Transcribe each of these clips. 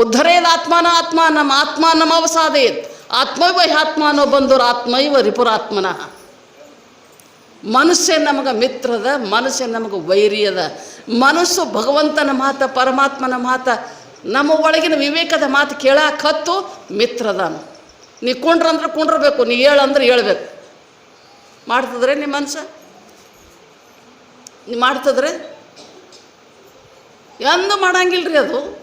ಉದ್ಧರೇದ ಆತ್ಮನ ಆತ್ಮ ನಮ್ಮ ಆತ್ಮ ನಮ್ಮ ಅವಸಾದೇತ್ ಆತ್ಮೈವ ಆತ್ಮನೋ ಬಂದೋರು ಆತ್ಮೈವ ರಿಪುರಾತ್ಮನ ಮನಸ್ಸೇ ನಮಗೆ ಮಿತ್ರದ ಮನಸ್ಸೇ ನಮಗೆ ವೈರಿಯದ. ಮನಸ್ಸು ಭಗವಂತನ ಮಾತ, ಪರಮಾತ್ಮನ ಮಾತ, ನಮ್ಮ ಒಳಗಿನ ವಿವೇಕದ ಮಾತು ಕೇಳಾಕ ಹತ್ತು ಮಿತ್ರದ. ನೀ ಕುಂಡ್ರಂದ್ರೆ ಕುಂಡ್ರಬೇಕು, ನೀ ಹೇಳಂದ್ರೆ ಹೇಳ್ಬೇಕು ಮಾಡ್ತದ್ರೆ ನಿಮ್ಮ ಮನಸ್ಸು ನೀ ಮಾಡ್ತದ್ರೆ? ಎಂದು ಮಾಡಂಗಿಲ್ರಿ ಅದು.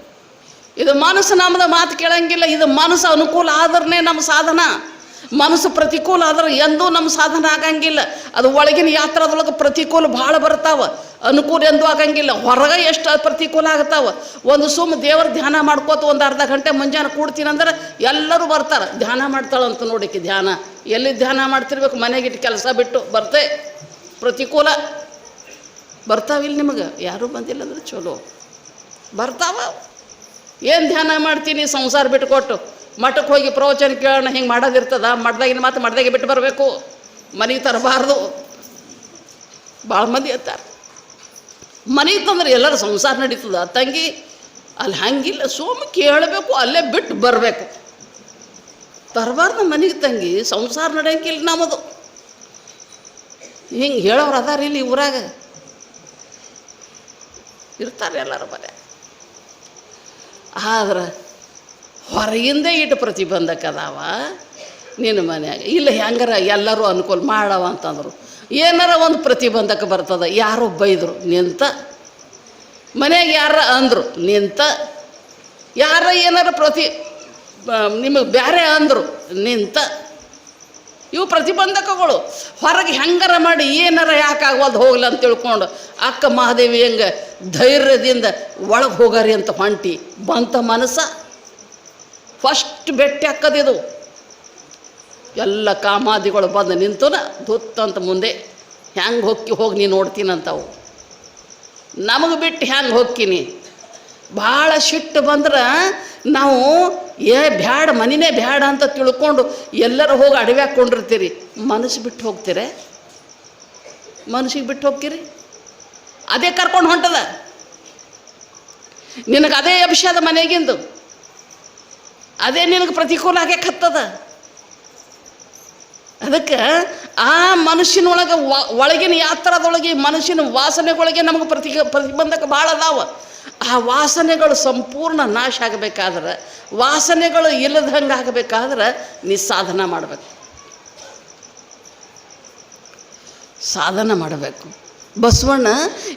ಇದು ಮನಸ್ಸು ನಮ್ದು ಮಾತು ಕೇಳಂಗಿಲ್ಲ, ಇದು ಮನಸ್ಸು ಅನುಕೂಲ ಆದ್ರೇ ನಮ್ಮ ಸಾಧನ. ಮನಸ್ಸು ಪ್ರತಿಕೂಲ ಆದ್ರೆ ಎಂದೂ ನಮ್ಮ ಸಾಧನ ಆಗಂಗಿಲ್ಲ. ಅದು ಒಳಗಿನ ಯಾತ್ರಾದೊಳಗೆ ಪ್ರತಿಕೂಲ ಭಾಳ ಬರ್ತಾವ. ಅನುಕೂಲ ಎಂದೂ ಆಗಂಗಿಲ್ಲ. ಹೊರಗೆ ಎಷ್ಟು ಪ್ರತಿಕೂಲ ಆಗ್ತಾವ. ಒಂದು ಸುಮ್ಮ ದೇವ್ರ ಧ್ಯಾನ ಮಾಡ್ಕೋತ ಒಂದು ಅರ್ಧ ಗಂಟೆ ಮುಂಜಾನೆ ಕೂಡ್ತೀನಿ ಅಂದ್ರೆ ಎಲ್ಲರೂ ಬರ್ತಾರೆ. ಧ್ಯಾನ ಮಾಡ್ತಾಳಂತ ನೋಡಿಕೆ ಧ್ಯಾನ. ಎಲ್ಲಿ ಧ್ಯಾನ ಮಾಡ್ತಿರ್ಬೇಕು? ಮನೆಗಿಟ್ಟು ಕೆಲಸ ಬಿಟ್ಟು ಬರ್ತೆ. ಪ್ರತಿಕೂಲ. ಬರ್ತಾವಿಲ್ಲ ನಿಮಗೆ? ಯಾರೂ ಬಂದಿಲ್ಲ ಅಂದ್ರೆ ಚಲೋ. ಬರ್ತಾವ. ಏನು ಧ್ಯಾನ ಮಾಡ್ತೀನಿ? ಸಂಸಾರ ಬಿಟ್ಟುಕೊಟ್ಟು ಮಠಕ್ಕೆ ಹೋಗಿ ಪ್ರವಚನ ಕೇಳೋಣ, ಹಿಂಗೆ ಮಾಡೋದಿರ್ತದ? ಮಠದಾಗಿನ ಮಾತು ಮಠದಾಗೆ ಬಿಟ್ಟು ಬರಬೇಕು. ಮನೆಗೆ ತರಬಾರ್ದು. ಭಾಳ ಮಂದಿ ಅಂತಾರೆ ಮನೆ ತಂದ್ರೆ ಎಲ್ಲರೂ ಸಂಸಾರ ನಡೀತದ. ತಂಗಿ, ಅಲ್ಲಿ ಹಂಗಿಲ್ಲ. ಸೋಮ ಕೇಳಬೇಕು, ಅಲ್ಲೇ ಬಿಟ್ಟು ಬರಬೇಕು. ತರಬಾರ್ದು ಮನೆಗೆ ತಂಗಿ, ಸಂಸಾರ ನಡೆಯಂಗಿಲ್ಲ ನಮ್ಮದು ಹಿಂಗೆ ಹೇಳೋರು ಅದಾರ ಇಲ್ಲಿ ಊರಾಗ. ಇರ್ತಾರೆ ಎಲ್ಲರೂ ಮನೆ. ಆದ್ರೆ ಹೊರಗಿಂದ ಇಟ್ಟು ಪ್ರತಿಬಂಧಕ ಅದಾವ ನಿನ್ನ ಮನ್ಯಾಗ. ಇಲ್ಲ ಹೆಂಗಾರ ಎಲ್ಲರೂ ಅನುಕೂಲ ಮಾಡವ ಅಂತಂದರು. ಏನಾರ ಒಂದು ಪ್ರತಿಬಂಧಕ ಬರ್ತದ, ಯಾರೋ ಬೈದರು, ನಿಂತ ಮನೆಯಾಗ ಯಾರ ಅಂದರು, ನಿಂತ ಯಾರ ಏನಾರ ಪ್ರತಿ ನಿಮಗೆ ಬೇರೆ ಅಂದರು, ನಿಂತ ಇವು ಪ್ರತಿಬಂಧಕಗಳು. ಹೊರಗೆ ಹೆಂಗಾರ ಮಾಡಿ ಏನಾರ ಯಾಕೆ ಆಗ್ವಲ್ದು ಹೋಗ್ಲಿ ಅಂತ ತಿಳ್ಕೊಂಡು, ಅಕ್ಕ ಮಹಾದೇವಿ ಹೆಂಗೆ ಧೈರ್ಯದಿಂದ ಒಳಗೆ ಹೋಗಾರಿ ಅಂತ ಹೊಂಟಿ, ಬಂತ ಮನಸ್ಸ. ಫಸ್ಟ್ ಬೆಟ್ಟಿ ಹಾಕದಿದು ಎಲ್ಲ ಕಾಮಾದಿಗಳು ಬಂದು ನಿಂತುನ ದುತ್ತಂತ ಮುಂದೆ, ಹೆಂಗೆ ಹೊಕ್ಕಿ ಹೋಗಿ ನೀನು ನೋಡ್ತೀನಂತವು. ನಮಗೆ ಬಿಟ್ಟು ಹೆಂಗೆ ಹೋಗ್ತೀನಿ ಭಾಳ ಸಿಟ್ಟು ಬಂದ್ರೆ ನಾವು, ಏ, ಬ್ಯಾಡ, ಮನಿನೇ ಬ್ಯಾಡ ಅಂತ ತಿಳ್ಕೊಂಡು ಎಲ್ಲರೂ ಹೋಗಿ ಅಡವೆ ಹಾಕ್ಕೊಂಡಿರ್ತೀರಿ. ಮನಸ್ಸು ಬಿಟ್ಟು ಹೋಗ್ತೀರಿ? ಮನಸ್ಸಿಗೆ ಬಿಟ್ಟು ಹೋಗ್ತೀರಿ? ಅದೇ ಕರ್ಕೊಂಡು ಹೊಂಟದ? ನಿನಗೆ ಅದೇ ಅಭಿಷೇದ ಮನೆಗಿಂದು? ಅದೇ ನಿನಗೆ ಪ್ರತಿಕೂಲ ಆಗಕ್ಕೆ ಕತ್ತದ? ಅದಕ್ಕೆ ಆ ಮನುಷ್ಯನೊಳಗೆ ಒಳಗಿನ ಯಾತ್ರದೊಳಗೆ ಮನುಷ್ಯನ ವಾಸನೆಗಳಿಗೆ ನಮಗೆ ಪ್ರತಿ ಪ್ರತಿಬಂಧಕ ಭಾಳ ಅದಾವ. ಆ ವಾಸನೆಗಳು ಸಂಪೂರ್ಣ ನಾಶ ಆಗಬೇಕಾದ್ರೆ, ವಾಸನೆಗಳು ಇಲ್ಲದಂಗೆ ಆಗಬೇಕಾದ್ರೆ ನೀ ಸಾಧನ ಮಾಡಬೇಕು. ಸಾಧನ ಮಾಡಬೇಕು. ಬಸವಣ್ಣ,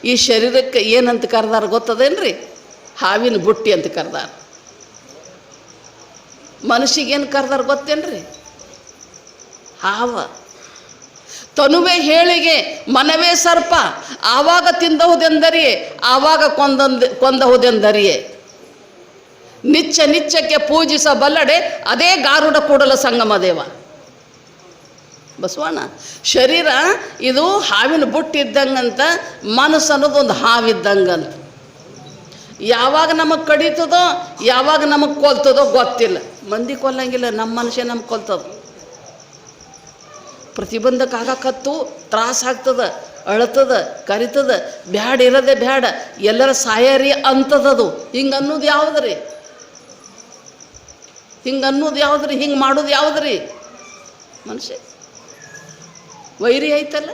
ಈ ಶರೀರಕ್ಕೆ ಏನಂತ ಕರೆದಾರ ಗೊತ್ತದೇನ್ರಿ? ಹಾವಿನ ಬುಟ್ಟಿ ಅಂತ ಕರೆದಾರ. ಮನುಷ್ಯಗೇನು ಕರೆದಾರ ಗೊತ್ತೇನ್ರಿ? ಹಾವ. ತನುವೆ ಹೇಳಿಗೆ ಮನವೇ ಸರ್ಪ, ಆವಾಗ ತಿಂದಹುದೆಂದರಿಯೇ ಆವಾಗ ಕೊಂದಂದ, ಕೊಂದಹುದೆಂದರಿಯೇ? ನಿಚ್ಚ ನಿಚ್ಚಕ್ಕೆ ಪೂಜಿಸಬಲ್ಲಡೆ ಅದೇ ಗಾರುಡ ಕೂಡಲ ಸಂಗಮ ದೇವ. ಬಸವಣ್ಣ, ಶರೀರ ಇದು ಹಾವಿನ ಬುಟ್ಟಿದ್ದಂಗಂತ ಮನಸ್ಸು ಅನ್ನೋದು ಒಂದು ಹಾವಿದ್ದಂಗಂತ. ಯಾವಾಗ ನಮಗೆ ಕಡಿತದೋ, ಯಾವಾಗ ನಮಗೆ ಕೊಲ್ತದೋ ಗೊತ್ತಿಲ್ಲ. ಮಂದಿ ಕೊಲ್ಲಂಗಿಲ್ಲ ನಮ್ಮ ಮನುಷ್ಯ ನಮ್ಗೆ ಕೊಲ್ತದ. ಪ್ರತಿಬಂಧಕ ಆಗಾಕತ್ತು ತ್ರಾಸ ಆಗ್ತದ, ಅಳತದ, ಕರಿತದ, ಬ್ಯಾಡ ಇರದೆ ಬ್ಯಾಡ, ಎಲ್ಲರ ಸಾಯರಿ ಅಂತದದು. ಹಿಂಗೆ ಅನ್ನೋದು ಯಾವುದ್ರಿ? ಹಿಂಗೆ ಅನ್ನೋದು ಯಾವುದ್ರಿ? ಹಿಂಗೆ ಮಾಡೋದು ಯಾವುದ್ರಿ? ಮನುಷ್ಯ. ವೈರಿ ಐತಲ್ಲ?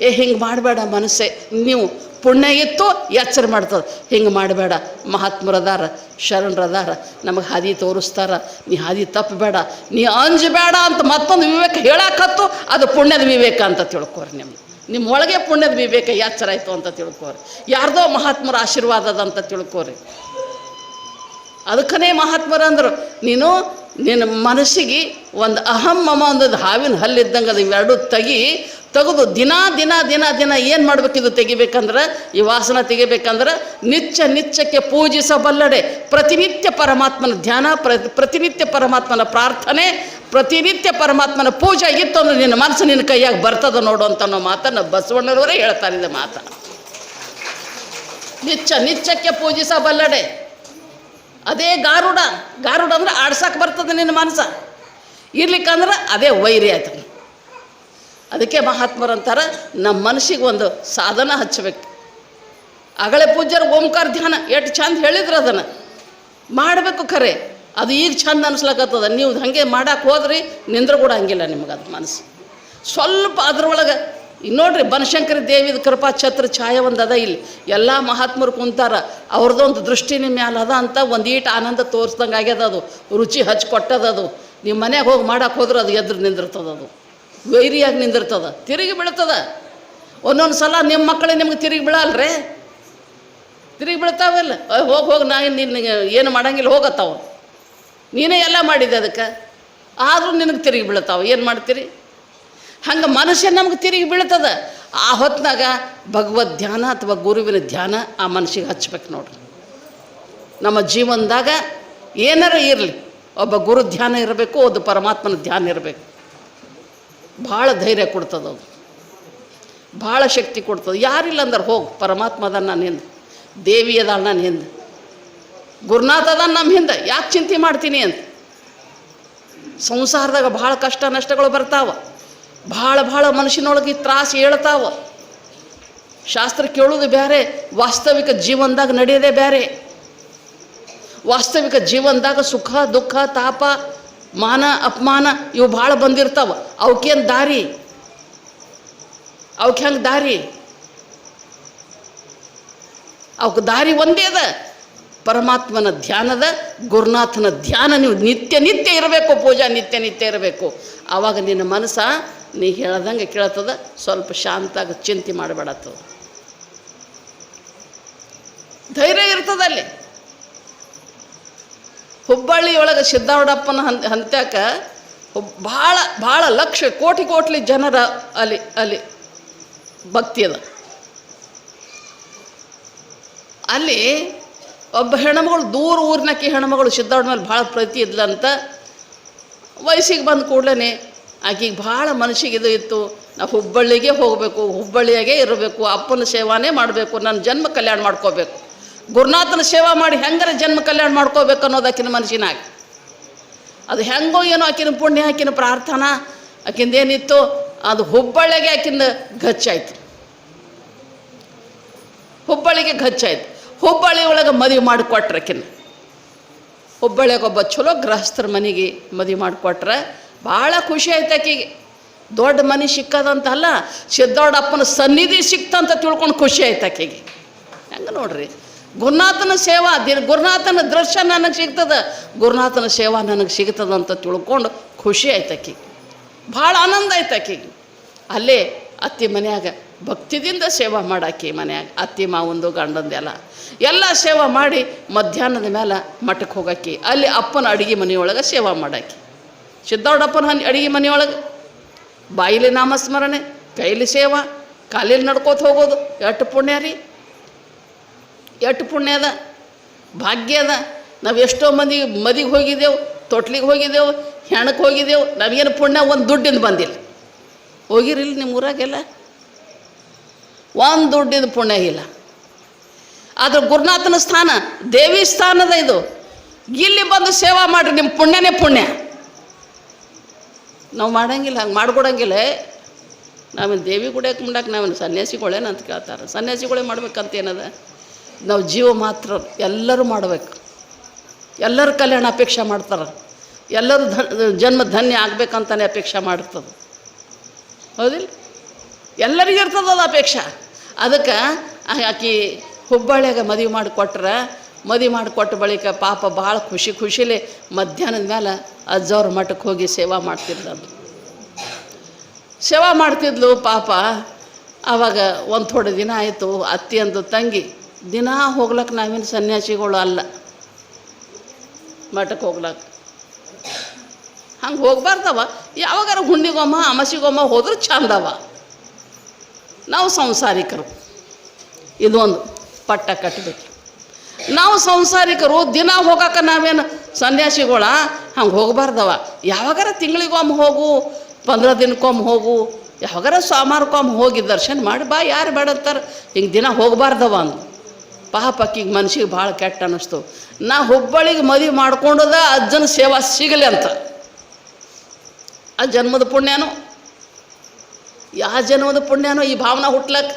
ಏ, ಹಿಂಗೆ ಮಾಡಬೇಡ ಮನಸ್ಸೆ. ನೀವು ಪುಣ್ಯ ಇತ್ತು, ಎಚ್ಚರ ಮಾಡ್ತದೆ. ಹಿಂಗೆ ಮಾಡಬೇಡ ಮಹಾತ್ಮರದಾರ ಶರಣರದಾರ ನಮಗೆ ಹಾದಿ ತೋರಿಸ್ತಾರ, ನೀ ಹಾದಿ ತಪ್ಪಬೇಡ ನೀ ಅಂಜಬೇಡ ಅಂತ ಮತ್ತೊಂದು ವಿವೇಕ ಹೇಳಾಕತ್ತು, ಅದು ಪುಣ್ಯದ ವಿವೇಕ ಅಂತ ತಿಳ್ಕೊರಿ ನಿಮ್ಮ ನಿಮ್ಮ ಒಳಗೆ ಪುಣ್ಯದ ವಿವೇಕ ಎಚ್ಚರ ಆಯಿತು ಅಂತ ತಿಳ್ಕೋರಿ. ಯಾರ್ದೋ ಮಹಾತ್ಮರ ಆಶೀರ್ವಾದದ ಅಂತ ತಿಳ್ಕೋರಿ. ಅದಕ್ಕನೇ ಮಹಾತ್ಮರು ಅಂದರು, ನೀನು ನಿನ್ನ ಮನಸ್ಸಿಗೆ ಒಂದು ಅಹಂ ಮಮ ಒಂದು ಹಾವಿನ ಹಲ್ಲಿದ್ದಂಗೆ ಅದು ಇವೆರಡು ತೆಗಿ ತೆಗೆದು ದಿನ ದಿನ ದಿನ ದಿನ ಏನು ಮಾಡಬೇಕಿದು ತೆಗಿಬೇಕಂದ್ರೆ, ಈ ವಾಸನ ತೆಗಿಬೇಕಂದ್ರೆ ನಿತ್ಯ ನಿತ್ಯಕ್ಕೆ ಪೂಜಿಸಬಲ್ಲಡೆ. ಪ್ರತಿನಿತ್ಯ ಪರಮಾತ್ಮನ ಧ್ಯಾನ ಪ್ರತಿ ಪ್ರತಿನಿತ್ಯ ಪರಮಾತ್ಮನ ಪ್ರಾರ್ಥನೆ, ಪ್ರತಿನಿತ್ಯ ಪರಮಾತ್ಮನ ಪೂಜೆ ಇತ್ತು ಅಂದ್ರೆ ನಿನ್ನ ಮನಸ್ಸು ನಿನ್ನ ಕೈಯಾಗಿ ಬರ್ತದ ನೋಡು ಅಂತ ಅನ್ನೋ ಮಾತನ್ನು ಬಸವಣ್ಣರವರೇ ಹೇಳ್ತಾರೆ ಮಾತ. ನಿತ್ಯ ನಿತ್ಯಕ್ಕೆ ಪೂಜಿಸಬಲ್ಲಡೆ. ಅದೇ ಗಾರುಡ. ಗಾರುಡ ಅಂದ್ರೆ ಆಡ್ಸಕ್ಕೆ ಬರ್ತದೆ ನಿನ್ನ ಮನಸ್ಸ. ಇರ್ಲಿಕ್ಕಂದ್ರೆ ಅದೇ ವೈರಿ ಆಯ್ತು ಅದಕ್ಕೆ ಮಹಾತ್ಮರು ಅಂತಾರೆ ನಮ್ಮ ಮನಸ್ಸಿಗೆ ಒಂದು ಸಾಧನ ಹಚ್ಚಬೇಕು. ಅಗಳೆ ಪೂಜ್ಯರು ಓಂಕಾರ ಧ್ಯಾನ, ಎಷ್ಟು ಚಂದ ಹೇಳಿದ್ರು ಅದನ್ನು. ಮಾಡಬೇಕು ಖರೆ, ಅದು ಈಗ ಚಂದ ಅನ್ಸ್ಲಕತ್ತದ. ನೀವು ಹಾಗೆ ಮಾಡಕ್ಕೆ ಹೋದ್ರಿ, ನಿಂದ್ರ ಕೂಡ ಹಂಗಿಲ್ಲ ನಿಮ್ಗೆ ಅದು ಮನಸ್ಸು. ಸ್ವಲ್ಪ ಅದ್ರೊಳಗೆ ನೋಡ್ರಿ ಬನಶಂಕರಿ ದೇವಿದ ಕೃಪಾ ಛತ್ರ ಛಾಯ ಒಂದು ಅದ ಇಲ್ಲಿ. ಎಲ್ಲ ಮಹಾತ್ಮರು ಕುಂತಾರ ಅವ್ರದ್ದೊಂದು ದೃಷ್ಟಿ ನಿಮ್ಮ ಮ್ಯಾಲ ಅದ ಅಂತ ಒಂದೀಟು ಆನಂದ ತೋರಿಸ್ದಂಗೆ ಆಗ್ಯದ ಅದು. ರುಚಿ ಹಚ್ಚಿ ಕೊಟ್ಟದ ಅದು. ನೀವು ಮನ್ಯಾಗ ಹೋಗಿ ಮಾಡಕ್ಕೆ ಹೋದ್ರೆ ಅದು ಎದ್ರು ನಿಂದಿರ್ತದ ಅದು. ವೈರಿಯಾಗಿ ನಿಂದಿರ್ತದ, ತಿರುಗಿ ಬೀಳ್ತದ. ಒಂದೊಂದು ಸಲ ನಿಮ್ಮ ಮಕ್ಕಳು ನಿಮ್ಗೆ ತಿರುಗಿ ಬೀಳಲ್ರೇ? ತಿರುಗಿ ಬೀಳ್ತಾವಲ್ಲ ಹೋಗಿ ಹೋಗಿ ನಾ ನಿನಗೆ ಏನು ಮಾಡಂಗಿಲ್ಲ ಹೋಗತ್ತಾವ ನೀನೇ ಎಲ್ಲ ಮಾಡಿದೆ ಅದಕ್ಕೆ. ಆದರೂ ನಿನಗೆ ತಿರುಗಿ ಬೀಳ್ತಾವ, ಏನು ಮಾಡ್ತೀರಿ? ಹಂಗೆ ಮನುಷ್ಯ ನಮ್ಗೆ ತಿರುಗಿ ಬೀಳ್ತದ. ಆ ಹೊತ್ನಾಗ ಭಗವದ್ ಧ್ಯಾನ ಅಥವಾ ಗುರುವಿನ ಧ್ಯಾನ ಆ ಮನುಷ್ಯಗೆ ಹಚ್ಬೇಕು ನೋಡ್ರಿ. ನಮ್ಮ ಜೀವನದಾಗ ಏನಾರ ಇರಲಿ, ಒಬ್ಬ ಗುರು ಧ್ಯಾನ ಇರಬೇಕು ಒಂದು ಪರಮಾತ್ಮನ ಧ್ಯಾನ ಇರಬೇಕು. ಭಾಳ ಧೈರ್ಯ ಕೊಡ್ತದದು. ಅದು ಭಾಳ ಶಕ್ತಿ ಕೊಡ್ತದೆ. ಯಾರಿಲ್ಲ ಅಂದ್ರೆ ಹೋಗಿ ಪರಮಾತ್ಮದ ಅದ ನಾನು ಹಿಂದೆ ದೇವಿ ಅದಾಳ ನಾನು ಹಿಂದೆ ಗುರುನಾಥ ಅದ ನಮ್ಮ ಹಿಂದೆ ಯಾಕೆ ಚಿಂತೆ ಮಾಡ್ತೀನಿ ಅಂತ. ಸಂಸಾರದಾಗ ಭಾಳ ಕಷ್ಟ ನಷ್ಟಗಳು ಬರ್ತಾವ. ಭಾಳ ಭಾಳ ಮನುಷ್ಯನೊಳಗೆ ತ್ರಾಸು ಹೇಳ್ತಾವ ಶಾಸ್ತ್ರ ಕೇಳೋದು ಬೇರೆ ವಾಸ್ತವಿಕ ಜೀವನದಾಗ ನಡೆಯೋದೇ ಬೇರೆ ವಾಸ್ತವಿಕ ಜೀವನದಾಗ ಸುಖ, ದುಃಖ, ತಾಪ ಮಾನ, ಅಪಮಾನ, ಇವು ಭಾಳ ಬಂದಿರ್ತಾವ. ಅವಕ್ಕೇನು ದಾರಿ? ಅವಕ್ಕೆ ಹೆಂಗೆ ದಾರಿ? ಅವಕ್ಕೆ ದಾರಿ ಒಂದೇ ಅದ. ಪರಮಾತ್ಮನ ಧ್ಯಾನದ, ಗುರುನಾಥನ ಧ್ಯಾನ, ನೀವು ನಿತ್ಯ ನಿತ್ಯ ಇರಬೇಕು, ಪೂಜಾ ನಿತ್ಯ ನಿತ್ಯ ಇರಬೇಕು. ಆವಾಗ ನಿನ್ನ ಮನಸ್ಸ ನೀ ಹೇಳ್ದಂಗೆ ಕೇಳ್ತದ ಸ್ವಲ್ಪ ಶಾಂತಾಗಿ ಚಿಂತೆ ಮಾಡಬೇಡತ್ತದ. ಧೈರ್ಯ ಇರ್ತದ ಅಲ್ಲಿ. ಹುಬ್ಬಳ್ಳಿ ಒಳಗೆ ಸಿದ್ದಾವಡಪ್ಪನ ಹಂತ ಹಂತ್ಯಾಕ ಭಾಳ ಭಾಳ ಲಕ್ಷ ಕೋಟಿ ಕೋಟ್ಲಿ ಜನರ ಅಲ್ಲಿ ಅಲ್ಲಿ ಭಕ್ತಿ ಅದ. ಅಲ್ಲಿ ಒಬ್ಬ ಹೆಣ್ಮಗಳು ದೂರ ಊರಿನಕ್ಕೆ ಹೆಣ್ಮಗಳು ಸಿದ್ದಾವಡ ಮೇಲೆ ಭಾಳ ಪ್ರೀತಿ ಇದ್ಲಂತ ವಯಸ್ಸಿಗೆ ಬಂದ ಕೂಡಲೇ ಆಕೆಗೆ ಭಾಳ ಮನಸ್ಸಿಗೆ ಇದು ಇತ್ತು. ನಾವು ಹುಬ್ಬಳ್ಳಿಗೆ ಹೋಗಬೇಕು, ಹುಬ್ಬಳ್ಳಿಯಾಗೆ ಇರಬೇಕು, ಅಪ್ಪನ ಸೇವಾನೇ ಮಾಡಬೇಕು, ನನ್ನ ಜನ್ಮ ಕಲ್ಯಾಣ ಮಾಡ್ಕೋಬೇಕು. ಗುರುನಾಥನ ಸೇವಾ ಮಾಡಿ ಹೆಂಗಾರ ಜನ್ಮ ಕಲ್ಯಾಣ ಮಾಡ್ಕೋಬೇಕು ಅನ್ನೋದು ಆಕಿನ ಮನಸ್ಸಿನಾಗ. ಅದು ಹೆಂಗೋ ಏನೋ ಆಕಿನ ಪುಣ್ಯ, ಆಕಿನ ಪ್ರಾರ್ಥನಾ ಆಕಿಂದ ಏನಿತ್ತು ಅದು ಹುಬ್ಬಳ್ಳಿಗೆ ಆಕಿಂದ ಗಚ್ಚಾಯ್ತು. ಹುಬ್ಬಳ್ಳಿಗೆ ಗಚ್ಚಾಯ್ತು. ಹುಬ್ಬಳ್ಳಿ ಒಳಗೆ ಮದುವೆ ಮಾಡಿಕೊಟ್ರೆ ಆಕಿನ. ಹುಬ್ಬಳ್ಳಿಯಾಗ ಒಬ್ಬ ಚಲೋ ಗೃಹಸ್ಥರ ಮನೆಗೆ ಮದುವೆ ಮಾಡಿಕೊಟ್ರೆ ಭಾಳ ಖುಷಿ ಆಯ್ತು ಆಕಿಗೆ. ದೊಡ್ಡ ಮನೆ ಸಿಕ್ಕದಂತಲ್ಲ ಸಿದ್ದೋಡಪ್ಪನ ಸನ್ನಿಧಿ ಸಿಕ್ತಂತ ತಿಳ್ಕೊಂಡು ಖುಷಿ ಆಯ್ತು ಆಕೆಗೆ. ಹೆಂಗೆ ನೋಡ್ರಿ? ಗುರುನಾಥನ ಸೇವಾ, ದಿನ ಗುರುನಾಥನ ದೃಶ್ಯ ನನಗೆ ಸಿಗ್ತದೆ, ಗುರುನಾಥನ ಸೇವಾ ನನಗೆ ಸಿಗ್ತದೆ ಅಂತ ತಿಳ್ಕೊಂಡು ಖುಷಿ ಆಯ್ತು ಆಕಿಗೆ ಭಾಳ ಆನಂದ ಆಯ್ತು ಆಕಿಗೆ ಅಲ್ಲೇ ಅತ್ತಿ ಮನ್ಯಾಗ ಭಕ್ತಿದಿಂದ ಸೇವಾ ಮಾಡಾಕಿ ಮನ್ಯಾಗ. ಅತ್ತಿ ಮಾವಂದು ಗಂಡಂದೆಲ್ಲ ಎಲ್ಲ ಸೇವಾ ಮಾಡಿ ಮಧ್ಯಾಹ್ನದ ಮೇಲೆ ಮಠಕ್ಕೆ ಹೋಗಾಕಿ, ಅಲ್ಲಿ ಅಪ್ಪನ ಅಡುಗೆ ಮನೆಯೊಳಗೆ ಸೇವಾ ಮಾಡಾಕಿ. ಸಿದ್ದೌಡಪ್ಪನ ಹನ್ ಅಡುಗೆ ಮನೆಯೊಳಗೆ ಬಾಯಿಲಿ ನಾಮಸ್ಮರಣೆ, ಕೈಲಿ ಸೇವಾ, ಕಾಲಿಲಿ ನಡ್ಕೋತ ಹೋಗೋದು ಎಷ್ಟು ಪುಣ್ಯ ರೀ? ಎಷ್ಟು ಪುಣ್ಯ ಅದ? ಭಾಗ್ಯ ಅದ? ನಾವು ಎಷ್ಟೋ ಮಂದಿ ಮದಿಗೆ ಹೋಗಿದ್ದೆವು ತೊಟ್ಲಿಗೆ ಹೋಗಿದ್ದೆವು ಹೆಣಕ್ಕೆ ಹೋಗಿದ್ದೆವು ನಮಗೇನು ಪುಣ್ಯ, ಒಂದು ದುಡ್ಡಿಂದ ಬಂದಿಲ್ಲ. ಹೋಗಿರಿಲ್ಲ ನಿಮ್ಮ ಊರಾಗೆಲ್ಲ? ಒಂದು ದುಡ್ಡಿಂದ ಪುಣ್ಯ ಇಲ್ಲ. ಆದ್ರೆ ಗುರುನಾಥನ ಸ್ಥಾನ, ದೇವಿ ಸ್ಥಾನದ ಇದು. ಇಲ್ಲಿ ಬಂದು ಸೇವಾ ಮಾಡಿರಿ ನಿಮ್ಮ ಪುಣ್ಯನೇ ಪುಣ್ಯ. ನಾವು ಮಾಡಂಗಿಲ್ಲ, ಹಂಗೆ ಮಾಡ್ಕೊಡಂಗಿಲ್ಲ. ನಾವೇನು ದೇವಿ ಗುಡಿಯಾಕೆ ಮುಂಡಕ್ಕೆ ನಾವೇನು ಸನ್ಯಾಸಿಗಳೇನಂತ ಕೇಳ್ತಾರೆ. ಸನ್ಯಾಸಿಗಳೇ ಮಾಡ್ಬೇಕಂತ ಏನದ? ನಾವು ಜೀವ ಮಾತ್ರ ಎಲ್ಲರೂ ಮಾಡಬೇಕು. ಎಲ್ಲರ ಕಲ್ಯಾಣ ಅಪೇಕ್ಷೆ ಮಾಡ್ತಾರೆ. ಎಲ್ಲರೂ ಜನ್ಮ ಧನ್ಯ ಆಗ್ಬೇಕಂತಾನೆ ಅಪೇಕ್ಷೆ ಮಾಡಿರ್ತದೆ ಹೌದಿಲ್ಲ? ಎಲ್ಲರಿಗೂ ಇರ್ತದ ಅದು ಅಪೇಕ್ಷೆ. ಅದಕ್ಕೆ ಆಕಿ ಹುಬ್ಬಳ್ಳಿಯಾಗ ಮದುವೆ ಮಾಡಿ ಕೊಟ್ರೆ, ಮದುವೆ ಮಾಡಿ ಕೊಟ್ಟ ಬಳಿಕ ಪಾಪ ಭಾಳ ಖುಷಿ ಖುಷಿಲಿ ಮಧ್ಯಾಹ್ನದ ಮೇಲೆ ಅಜ್ಜವ್ರ ಮಠಕ್ಕೆ ಹೋಗಿ ಸೇವಾ ಮಾಡ್ತಿದ್ಲು ಸೇವಾ ಮಾಡ್ತಿದ್ಲು ಪಾಪ. ಆವಾಗ ಒಂದು ಥೋಡೆ ದಿನ ಆಯಿತು, ಅತ್ತಿ ಅಂದು ತಂಗಿ ದಿನ ಹೋಗ್ಲಕ್ಕೆ ನಾವೇನು ಸನ್ಯಾಸಿಗಳು ಅಲ್ಲ. ಮಠಕ್ಕೆ ಹೋಗ್ಲಕ್ಕೆ ಹಂಗೆ ಹೋಗ್ಬಾರ್ದವ. ಯಾವಾಗಾರ ಹುಣ್ಣಿಗೊಮ್ಮ, ಅಮಸಿಗೊಮ್ಮ ಹೋದ್ರೆ ಚಂದವ ನಾವು ಸಂಸಾರಿಕರು. ಇದೊಂದು ಪಟ್ಟ ಕಟ್ಟಬೇಕು ನಾವು ಸಂಸಾರಿಕರು, ದಿನ ಹೋಗಕ್ಕೆ ನಾವೇನು ಸನ್ಯಾಸಿಗಳ? ಹಂಗೆ ಹೋಗ್ಬಾರ್ದವ. ಯಾವಾಗಾರ ತಿಂಗಳಿಗೊಮ್ಮೆ ಹೋಗು, ಪಂದ್ರ ದಿನಕ್ಕೊಮ್ಮೆ ಹೋಗು, ಯಾವಾಗಾರ ಸೋಮವಾರಕ್ಕೊಮ್ಮೆ ಹೋಗಿ ದರ್ಶನ ಮಾಡಿ, ಬಾ ಯಾರು ಬೇಡ ಅಂತಾರೆ ಹಿಂಗೆ ದಿನ ಹೋಗ್ಬಾರ್ದವ ಅಂದು. ಪಾಪ ಆಕಿಗೆ ಮನ್ಸಿಗೆ ಭಾಳ ಕೆಟ್ಟ ಅನ್ನಿಸ್ತು ನಾ ಹುಬ್ಬಳ್ಳಿಗೆ ಮದುವೆ ಮಾಡ್ಕೊಂಡದ ಅಜ್ಜನ ಸೇವಾ ಸಿಗಲಿ ಅಂತ. ಆ ಜನ್ಮದ ಪುಣ್ಯನೋ? ಯಾವ ಜನ್ಮದ ಪುಣ್ಯನೋ ಈ ಭಾವನೆ ಹುಟ್ಲಕ್ಕೆ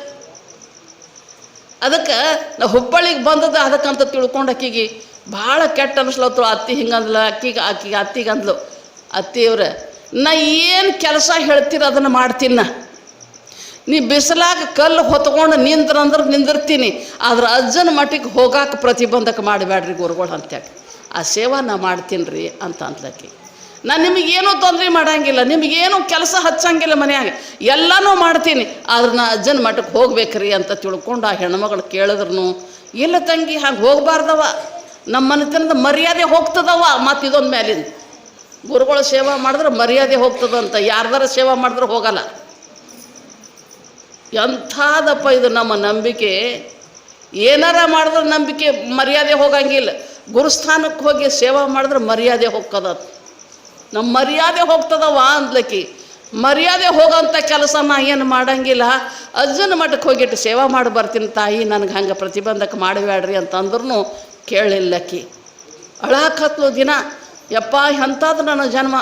ಅದಕ್ಕೆ ನಾ ಹುಬ್ಬಳ್ಳಿಗೆ ಬಂದದ ಅದಕ್ಕಂತ ತಿಳ್ಕೊಂಡು ಆಕಿಗೆ ಭಾಳ ಕೆಟ್ಟ ಅನಿಸ್ಲತ್ತು ಅತ್ತಿ ಹಿಂಗಂದ್ಲ, ಅಕ್ಕಿಗೆ ಆಕಿಗೆ ಅತ್ತಿಗೆ ಅಂದ್ಲು ಅತ್ತಿಯವ್ರ, ನಾ ಏನು ಕೆಲಸ ಹೇಳ್ತೀರ ಅದನ್ನು ಮಾಡ್ತೀನಿ ನಾ? ನೀ ಬಿಸಿಲಾಗ ಕಲ್ಲು ಹೊತ್ಕೊಂಡು ನಿಂದ್ರಂದ್ರೆ ನಿಂದಿರ್ತೀನಿ. ಆದ್ರೆ ಅಜ್ಜನ ಮಟ್ಟಿಗೆ ಹೋಗಾಕ ಪ್ರತಿಬಂಧಕ ಮಾಡಬೇಡ್ರಿ ಗುರುಗಳು ಅಂತೇಳಿ. ಆ ಸೇವಾ ನಾ ಮಾಡ್ತೀನಿ ರೀ ಅಂತ ಅಂದ್ಲಕ್ಕಿ ನಾನು ನಿಮಗೇನೂ ತೊಂದರೆ ಮಾಡಂಗಿಲ್ಲ, ನಿಮಗೇನು ಕೆಲಸ ಹಚ್ಚಂಗಿಲ್ಲ ಮನೆಯಾಗ. ಎಲ್ಲನೂ ಮಾಡ್ತೀನಿ, ಆದ್ರೆ ನಾ ಅಜ್ಜನ ಮಠಕ್ಕೆ ಹೋಗ್ಬೇಕ್ರಿ ಅಂತ ತಿಳ್ಕೊಂಡು ಆ ಹೆಣ್ಮಗಳು ಕೇಳಿದ್ರು ಇಲ್ಲ ತಂಗಿ, ಹಾಗೆ ಹೋಗ್ಬಾರ್ದವ. ನಮ್ಮ ಮನೆತನದ ಮರ್ಯಾದೆ ಹೋಗ್ತದವ, ಮತ್ತು ಇದೊಂದು ಮೇಲಿಂದ ಗುರುಗಳು ಸೇವಾ ಮಾಡಿದ್ರೆ ಮರ್ಯಾದೆ ಹೋಗ್ತದಂತ. ಯಾರ್ದಾರ ಸೇವಾ ಮಾಡಿದ್ರೆ ಹೋಗಲ್ಲ. ಎಂಥದಪ್ಪ ಇದು ನಮ್ಮ ನಂಬಿಕೆ. ಏನಾರ ಮಾಡಿದ್ರೆ ನಂಬಿಕೆ, ಮರ್ಯಾದೆ ಹೋಗಂಗಿಲ್ಲ. ಗುರುಸ್ಥಾನಕ್ಕೆ ಹೋಗಿ ಸೇವಾ ಮಾಡಿದ್ರೆ ಮರ್ಯಾದೆ ಹೋಗ್ತದ ನಮ್ಮ ಮರ್ಯಾದೆ ಹೋಗ್ತದವ ಅಂದ್ಲಕ್ಕಿ ಮರ್ಯಾದೆ ಹೋಗೋಂಥ ಕೆಲಸ ನಾ ಏನು ಮಾಡಂಗಿಲ್ಲ. ಅಜ್ಜನ ಮಠಕ್ಕೆ ಹೋಗಿಟ್ಟು ಸೇವಾ ಮಾಡಿ ಬರ್ತೀನಿ ತಾಯಿ, ನನಗೆ ಹಂಗೆ ಪ್ರತಿಬಂಧಕ ಮಾಡಬೇಡ್ರಿ ಅಂತಂದ್ರೂ ಕೇಳಿಲ್ಲಕ್ಕಿ ಅಳಾಕತ್ಲು ದಿನ, ಯಪ್ಪ ಎಂಥದ್ದು ನನ್ನ ಜನ್ಮ.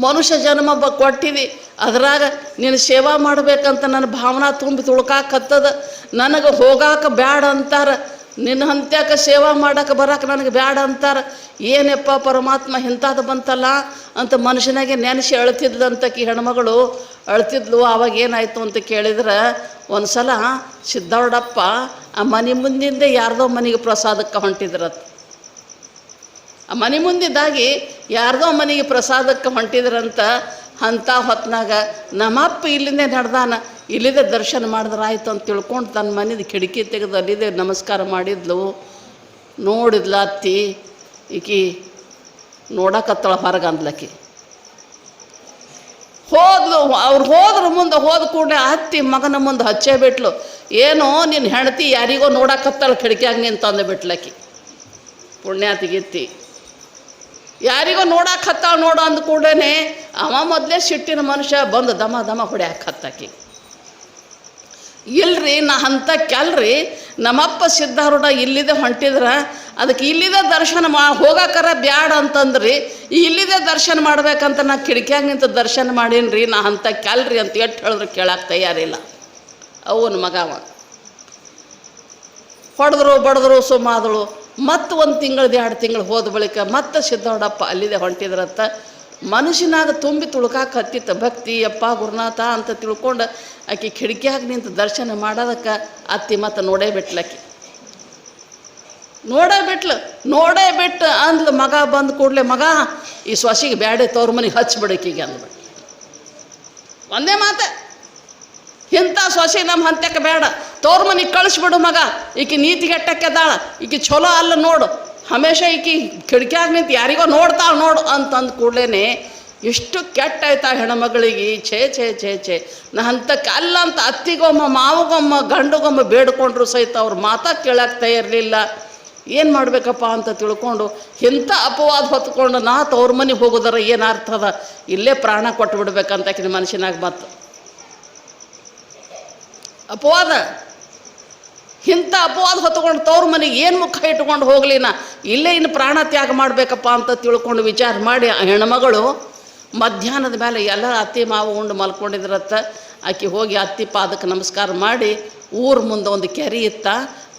ಮನುಷ್ಯ ಜನ್ಮ ಬ ಕೊಟ್ಟಿದಿ ಅದ್ರಾಗ ನೀನು ಸೇವಾ ಮಾಡಬೇಕಂತ ನನ್ನ ಭಾವನಾ ತುಂಬಿ ತುಳ್ಕಾಕತ್ತದ. ನನಗೆ ಹೋಗಾಕ ಬ್ಯಾಡ ಅಂತಾರ. ನಿನ್ನ ಹಂತ್ಯಾಕ ಸೇವಾ ಮಾಡಕ್ಕೆ ಬರಕ್ಕೆ ನನಗೆ ಬ್ಯಾಡ ಅಂತಾರ. ಏನಪ್ಪ ಪರಮಾತ್ಮ ಇಂಥದ್ದು ಬಂತಲ್ಲ ಅಂತ ಮನುಷ್ಯನಾಗೆ ನೆನೆಸಿ ಅಳ್ತಿದ್ಲಂತಕಿ ಹೆಣ್ಮಗಳು ಅಳ್ತಿದ್ಲು. ಆವಾಗ ಏನಾಯಿತು ಅಂತ ಕೇಳಿದ್ರೆ ಒಂದು ಸಲ ಸಿದ್ದವ್ಡಪ್ಪ ಆ ಮನೆ ಮುಂದಿಂದ ಯಾರ್ದೋ ಮನೆಗೆ ಪ್ರಸಾದಕ್ಕೆ ಹೊಂಟಿದ್ರತ್. ಆ ಮನೆ ಮುಂದಿದ್ದಾಗಿ ಯಾರ್ದೋ ಮನೆಗೆ ಪ್ರಸಾದಕ್ಕೆ ಹೊಂಟಿದ್ರಂತ ಅಂಥ ಹೊತ್ನಾಗ ನಮ್ಮಪ್ಪ ಇಲ್ಲಿಂದೇ ನಡೆದಾನ, ಇಲ್ಲಿದೆ ದರ್ಶನ ಮಾಡಿದ್ರೆ ಅಂತ ತಿಳ್ಕೊಂಡು ತನ್ನ ಮನೆದು ಕಿಟಕಿ ತೆಗೆದು ಅಲ್ಲಿದೆ ನಮಸ್ಕಾರ ಮಾಡಿದ್ಲು. ನೋಡಿದ್ಲ ಅತ್ತಿ, ಈಕಿ ನೋಡಕತ್ತಳ ಹೊರಗೆ ಅಂದ್ಲಕ್ಕಿ. ಹೋದ್ಲು, ಅವ್ರು ಹೋದ್ರ ಮುಂದೆ ಹೋದ ಕೂಡಲೇ ಅತ್ತಿ ಮಗನ ಮುಂದೆ ಹಚ್ಚೇ ಬಿಟ್ಲು. ಏನೋ ನಿನ್ನ ಹೆಂಡತಿ ಯಾರಿಗೋ ನೋಡಕತ್ತಾಳ ಕಿಟಕಿಯಾಗ ನಿಂತಂದು ಬಿಟ್ಲಕ್ಕಿ. ಪುಣ್ಯಾತಿಗಿತ್ತಿ. ಯಾರಿಗೋ ನೋಡಕ್ಕೆ ಹತ್ತಾವ ನೋಡು ಅಂದ ಕೂಡಲೇ ಅವ ಮೊದಲೇ ಸಿಟ್ಟಿನ ಮನುಷ್ಯ ಬಂದು ದಮ ದಮ ಹೊಡ್ಯಾಕೆ ಹತ್ತಾಕಿ. ಇಲ್ರಿ, ನಾ ಕೆಲ್ರಿ ನಮ್ಮಪ್ಪ ಸಿದ್ಧಾರೂಢ ಇಲ್ಲಿದೆ ಹೊಂಟಿದ್ರ, ಅದಕ್ಕೆ ಇಲ್ಲಿದೆ ದರ್ಶನ ಮಾ, ಹೋಗಾಕರ ಬ್ಯಾಡ ಅಂತಂದ್ರಿ, ಇಲ್ಲಿದೆ ದರ್ಶನ ಮಾಡ್ಬೇಕಂತ ನಾ ಕಿಟಕಿಯಾಗ ನಿಂತು ದರ್ಶನ ಮಾಡೀನಿ ನಾ ಹಂತ ಕೆಲ್ರಿ ಅಂತ ಎಷ್ಟು ಹೇಳಿದ್ರು ಕೇಳಕ್ಕೆ ತಯಾರಿಲ್ಲ. ಅವನ ಮಗವ. ಹೊಡೆದ್ರು, ಬಡಿದ್ರು ಸುಮಾದಳು ಮತ್ತು ಒಂದು ತಿಂಗಳದ ಎರಡು ತಿಂಗಳು ಹೋದ ಬಳಿಕ ಮತ್ತೆ ಸಿದ್ದೋಡಪ್ಪ ಅಲ್ಲಿದೆ ಹೊಂಟಿದ್ರಂತ ಮನುಷ್ಯನಾಗ ತುಂಬಿ ತುಳುಕಾಕ ಹತ್ತಿತ್ತ ಭಕ್ತಿ ಅಪ್ಪ ಗುರುನಾಥ ಅಂತ ತಿಳ್ಕೊಂಡು ಆಕೆ ಕಿಡಕಿಯಾಗಿ ನಿಂತು ದರ್ಶನ ಮಾಡೋದಕ್ಕೆ ಅತ್ತಿ ಮತ್ತೆ ನೋಡೇ ಬಿಟ್ಲಕ್ಕಿ ನೋಡೇ ಬಿಟ್ಲು, ನೋಡೇ ಬಿಟ್ಟು ಅಂದ್ಲು ಮಗ ಬಂದು ಕೂಡಲೇ ಮಗ, ಈ ಸೊಸಿಗೆ ಬ್ಯಾಡೆ ತವ್ರ ಮನೆಗೆ ಹಚ್ಬಿಡಕ್ಕೀಗ ಅಂದ್ಬಿಟ್ಟು ಒಂದೇ ಮಾತೆ, ಇಂಥ ಸೊಸೆ ನಮ್ಮ ಹಂತಕ್ಕೆ ಬೇಡ ತೋರ ಮನೆಗೆ ಕಳಿಸ್ಬಿಡು ಮಗ. ಈಕಿ ನೀತಿಗೆಟ್ಟಕ್ಕೆದಾಳ ಈಕೆ ಚಲೋ ಅಲ್ಲ ನೋಡು. ಹಮೇಶ ಈಕಿ ಕಿಟಕಿಯಾಗ ನಿಂತು ಯಾರಿಗೋ ನೋಡ್ತಾಳ ನೋಡು ಅಂತಂದ ಕೂಡಲೇ ಎಷ್ಟು ಕೆಟ್ಟ ಆಯ್ತಾ ಹೆಣ್ಮಗಳಿಗೆ. ಛೇ ಛೇ ಛೇ ಛೇ. ನಾ ಹಂತಕ್ಕೆ ಅಲ್ಲ ಅಂತ ಅತ್ತಿಗೊಮ್ಮ, ಮಾವಗೊಮ್ಮ, ಗಂಡಗೊಮ್ಮ ಬೇಡ್ಕೊಂಡ್ರು ಸಹಿತ ಅವ್ರ ಮಾತಾ ಕೇಳಕ್ಕೆ ಇರಲಿಲ್ಲ. ಏನು ಮಾಡಬೇಕಪ್ಪ ಅಂತ ತಿಳ್ಕೊಂಡು ಇಂಥ ಅಪವಾದ ಹೊತ್ಕೊಂಡು ನಾ ತವ್ರ ಮನೆಗೆ ಹೋಗೋದಾರ ಏನು ಅರ್ಥ ಅದ? ಇಲ್ಲೇ ಪ್ರಾಣ ಕೊಟ್ಟು ಬಿಡ್ಬೇಕಂತ ಮನುಷ್ಯನಾಗ ಮತ್ತು ಅಪವಾದ? ಇಂಥ ಅಪವಾದ ಹೊತ್ಕೊಂಡು ತವ್ರ ಮನೆಗೆ ಏನು ಮುಖ ಇಟ್ಕೊಂಡು ಹೋಗಲಿ ಇಲ್ಲೇ ಇನ್ನು ಪ್ರಾಣ ತ್ಯಾಗ ಮಾಡಬೇಕಪ್ಪ ಅಂತ ತಿಳ್ಕೊಂಡು ವಿಚಾರ ಮಾಡಿ ಆ ಹೆಣ್ಮಗಳು, ಮಧ್ಯಾಹ್ನದ ಮೇಲೆ ಎಲ್ಲ ಅತ್ತಿ ಮಾವು ಉಂಡು ಮಲ್ಕೊಂಡಿದ್ರತ್ತ. ಆಕೆ ಹೋಗಿ ಅತ್ತಿ ಪಾದಕ್ಕೆ ನಮಸ್ಕಾರ ಮಾಡಿ ಊರ ಮುಂದೆ ಒಂದು ಕೆರೆ ಇತ್ತ.